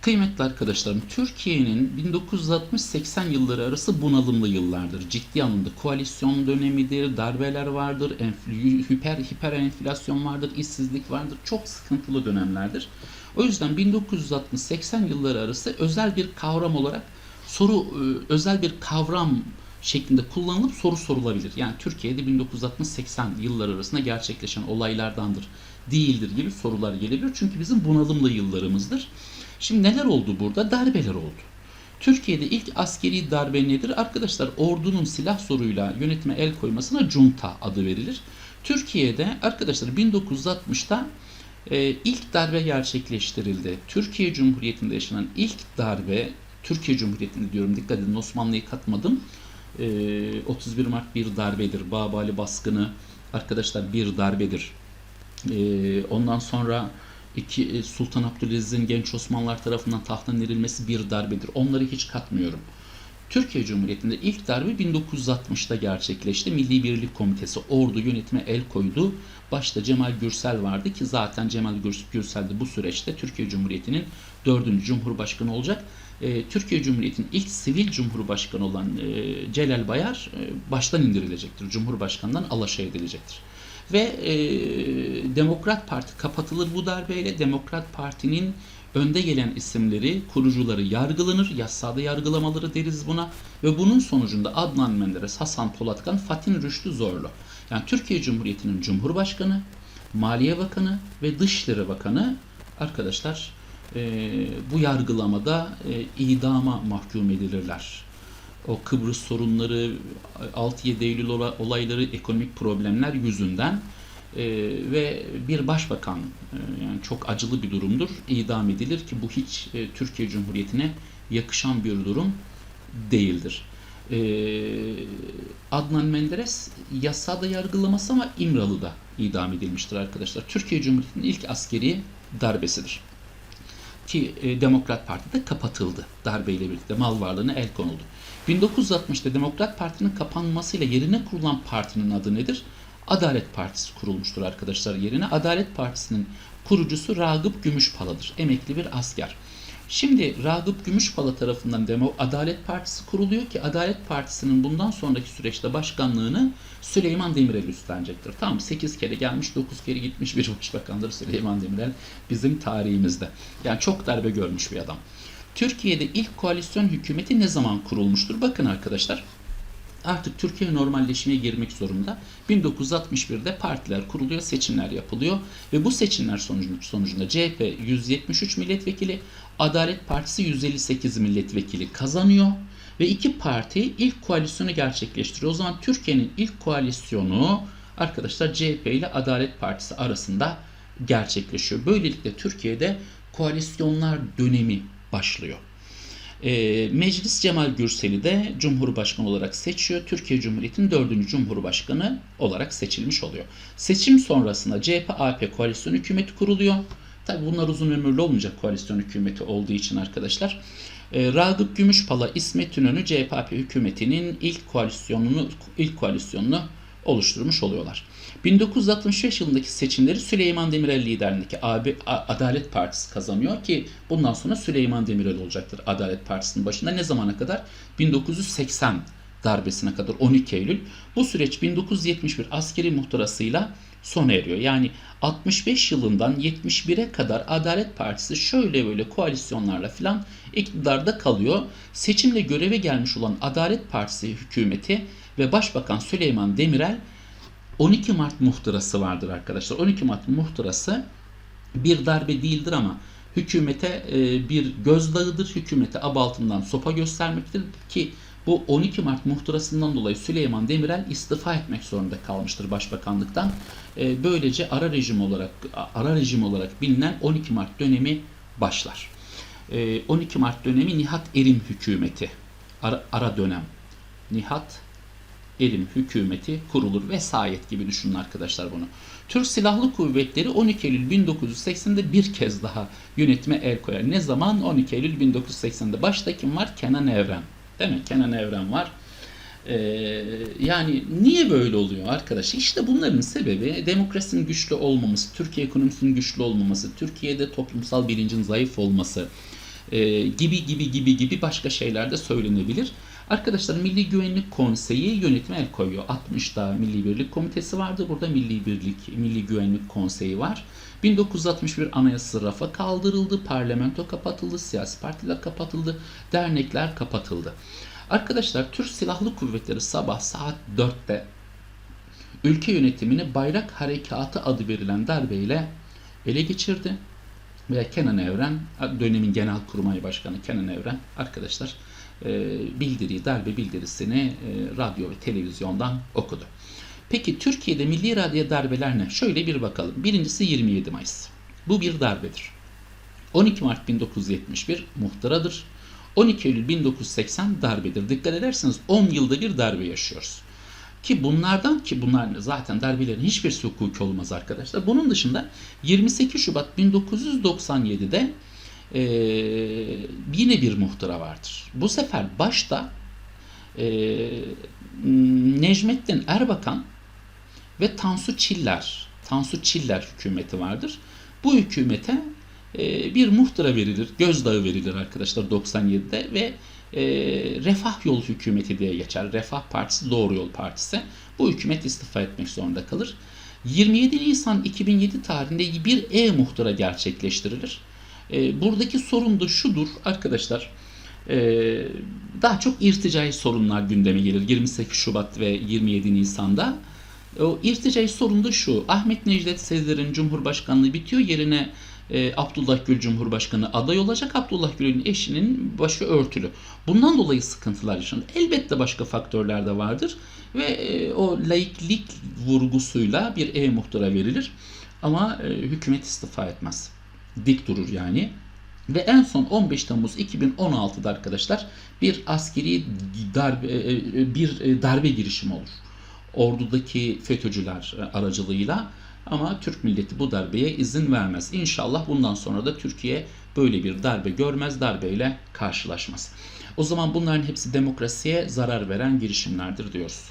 Kıymetli arkadaşlarım, Türkiye'nin 1960-80 yılları arası bunalımlı yıllardır. Ciddi anlamda koalisyon dönemidir, darbeler vardır, hiper hiper enflasyon vardır, işsizlik vardır. Çok sıkıntılı dönemlerdir. O yüzden 1960-80 yılları arası özel bir kavram olarak soru e, özel bir kavram şeklinde kullanılıp soru sorulabilir. Yani Türkiye'de 1960-80 yılları arasında gerçekleşen olaylardandır, değildir gibi sorular gelebilir. Çünkü bizim bunalımlı yıllarımızdır. Şimdi neler oldu burada? Darbeler oldu. Türkiye'de ilk askeri darbe nedir? Arkadaşlar ordunun silah zoruyla yönetime el koymasına junta adı verilir. Türkiye'de arkadaşlar 1960'ta e, ilk darbe gerçekleştirildi. Türkiye Cumhuriyeti'nde yaşanan ilk darbe, Türkiye Cumhuriyeti'nde diyorum dikkat edin Osmanlı'yı katmadım. E, 31 Mart bir darbedir. Babali baskını arkadaşlar bir darbedir. E, ondan sonra iki, e, Sultan Abdülaziz'in genç Osmanlılar tarafından tahttan verilmesi bir darbedir. Onları hiç katmıyorum. Türkiye Cumhuriyeti'nde ilk darbe 1960'ta gerçekleşti. Milli Birlik Komitesi ordu yönetime el koydu. Başta Cemal Gürsel vardı ki zaten Cemal Gürs- Gürsel de bu süreçte Türkiye Cumhuriyeti'nin dördüncü Cumhurbaşkanı olacak. Ee, Türkiye Cumhuriyeti'nin ilk sivil Cumhurbaşkanı olan e, Celal Bayar e, baştan indirilecektir. Cumhurbaşkanından alaşağı edilecektir. Ve e, Demokrat Parti kapatılır bu darbeyle. Demokrat Parti'nin önde gelen isimleri, kurucuları yargılanır. Yasada yargılamaları deriz buna. Ve bunun sonucunda Adnan Menderes, Hasan Polatkan, Fatih Rüştü Zorlu. Yani Türkiye Cumhuriyeti'nin Cumhurbaşkanı, Maliye Bakanı ve Dışişleri Bakanı arkadaşlar e, bu yargılamada e, idama mahkum edilirler o Kıbrıs sorunları, 6-7 Eylül ola- olayları, ekonomik problemler yüzünden e, ve bir başbakan e, yani çok acılı bir durumdur idam edilir ki bu hiç e, Türkiye Cumhuriyeti'ne yakışan bir durum değildir. E, Adnan Menderes yasada yargılaması ama İmralı'da idam edilmiştir arkadaşlar. Türkiye Cumhuriyeti'nin ilk askeri darbesidir ki e, Demokrat Parti de kapatıldı darbeyle birlikte mal varlığına el konuldu. 1960'ta Demokrat Parti'nin kapanmasıyla yerine kurulan partinin adı nedir? Adalet Partisi kurulmuştur arkadaşlar yerine. Adalet Partisi'nin kurucusu Ragıp Gümüşpala'dır. Emekli bir asker. Şimdi Ragıp Gümüşpala tarafından Demo Adalet Partisi kuruluyor ki Adalet Partisi'nin bundan sonraki süreçte başkanlığını Süleyman Demirel üstlenecektir. Tamam 8 kere gelmiş 9 kere gitmiş bir başbakandır Süleyman Demirel bizim tarihimizde. Yani çok darbe görmüş bir adam. Türkiye'de ilk koalisyon hükümeti ne zaman kurulmuştur? Bakın arkadaşlar artık Türkiye normalleşmeye girmek zorunda. 1961'de partiler kuruluyor, seçimler yapılıyor ve bu seçimler sonucunda, CHP 173 milletvekili, Adalet Partisi 158 milletvekili kazanıyor ve iki parti ilk koalisyonu gerçekleştiriyor. O zaman Türkiye'nin ilk koalisyonu arkadaşlar CHP ile Adalet Partisi arasında gerçekleşiyor. Böylelikle Türkiye'de koalisyonlar dönemi başlıyor. E, Meclis Cemal Gürsel'i de Cumhurbaşkanı olarak seçiyor. Türkiye Cumhuriyeti'nin dördüncü Cumhurbaşkanı olarak seçilmiş oluyor. Seçim sonrasında CHP-AP koalisyon hükümeti kuruluyor. Tabi bunlar uzun ömürlü olmayacak koalisyon hükümeti olduğu için arkadaşlar. E, Ragıp Gümüşpala, İsmet İnönü CHP hükümetinin ilk koalisyonunu ilk koalisyonunu oluşturmuş oluyorlar. 1965 yılındaki seçimleri Süleyman Demirel liderliğindeki AB, Adalet Partisi kazanıyor ki bundan sonra Süleyman Demirel olacaktır Adalet Partisi'nin başında. Ne zamana kadar? 1980 darbesine kadar 12 Eylül. Bu süreç 1971 askeri muhtırasıyla sona eriyor. Yani 65 yılından 71'e kadar Adalet Partisi şöyle böyle koalisyonlarla filan iktidarda kalıyor. Seçimle göreve gelmiş olan Adalet Partisi hükümeti ve Başbakan Süleyman Demirel 12 Mart muhtırası vardır arkadaşlar. 12 Mart muhtırası bir darbe değildir ama hükümete e, bir gözdağıdır. Hükümete ab altından sopa göstermektir ki bu 12 Mart muhtırasından dolayı Süleyman Demirel istifa etmek zorunda kalmıştır başbakanlıktan. E, böylece ara rejim olarak ara rejim olarak bilinen 12 Mart dönemi başlar. E, 12 Mart dönemi Nihat Erim hükümeti. Ara, ara dönem. Nihat Erim hükümeti kurulur. Vesayet gibi düşünün arkadaşlar bunu. Türk Silahlı Kuvvetleri 12 Eylül 1980'de bir kez daha yönetime el koyar. Ne zaman? 12 Eylül 1980'de. Başta kim var? Kenan Evren. Değil mi? Kenan Evren var. Ee, yani niye böyle oluyor arkadaş? İşte bunların sebebi demokrasinin güçlü olmaması, Türkiye ekonomisinin güçlü olmaması, Türkiye'de toplumsal bilincin zayıf olması e, gibi gibi gibi gibi başka şeyler de söylenebilir. Arkadaşlar Milli Güvenlik Konseyi yönetime el koyuyor. 60'da Milli Birlik Komitesi vardı. Burada Milli Birlik, Milli Güvenlik Konseyi var. 1961 anayasası rafa kaldırıldı. Parlamento kapatıldı. Siyasi partiler kapatıldı. Dernekler kapatıldı. Arkadaşlar Türk Silahlı Kuvvetleri sabah saat 4'te ülke yönetimini Bayrak Harekatı adı verilen darbeyle ele geçirdi. Ve Kenan Evren, dönemin Genelkurmay Başkanı Kenan Evren arkadaşlar e, bildiriyi, darbe bildirisini e, radyo ve televizyondan okudu. Peki Türkiye'de milli iradeye darbeler ne? Şöyle bir bakalım. Birincisi 27 Mayıs. Bu bir darbedir. 12 Mart 1971 muhtıradır. 12 Eylül 1980 darbedir. Dikkat ederseniz 10 yılda bir darbe yaşıyoruz. Ki bunlardan ki bunlar zaten darbelerin hiçbirisi hukuki olmaz arkadaşlar. Bunun dışında 28 Şubat 1997'de e, yine bir muhtıra vardır. Bu sefer başta e, Necmettin Erbakan ve Tansu Çiller, Tansu Çiller hükümeti vardır. Bu hükümete e, bir muhtıra verilir, gözdağı verilir arkadaşlar 97'de ve e, Refah Yol Hükümeti diye geçer. Refah Partisi, Doğru Yol Partisi. Bu hükümet istifa etmek zorunda kalır. 27 Nisan 2007 tarihinde bir e-muhtıra gerçekleştirilir. E, buradaki sorun da şudur arkadaşlar. E, daha çok irticai sorunlar gündeme gelir 28 Şubat ve 27 Nisan'da. O irticai sorun da şu. Ahmet Necdet Sezer'in Cumhurbaşkanlığı bitiyor. Yerine e, Abdullah Gül Cumhurbaşkanı aday olacak. Abdullah Gül'ün eşinin başı örtülü. Bundan dolayı sıkıntılar yaşanır. Elbette başka faktörler de vardır. Ve e, o laiklik vurgusuyla bir e-muhtıra verilir. Ama e, hükümet istifa etmez. Dik durur yani. Ve en son 15 Temmuz 2016'da arkadaşlar bir askeri darbe e, e, bir e, darbe girişimi olur. Ordudaki FETÖ'cüler aracılığıyla ama Türk milleti bu darbeye izin vermez. İnşallah bundan sonra da Türkiye böyle bir darbe görmez, darbeyle karşılaşmaz. O zaman bunların hepsi demokrasiye zarar veren girişimlerdir diyoruz.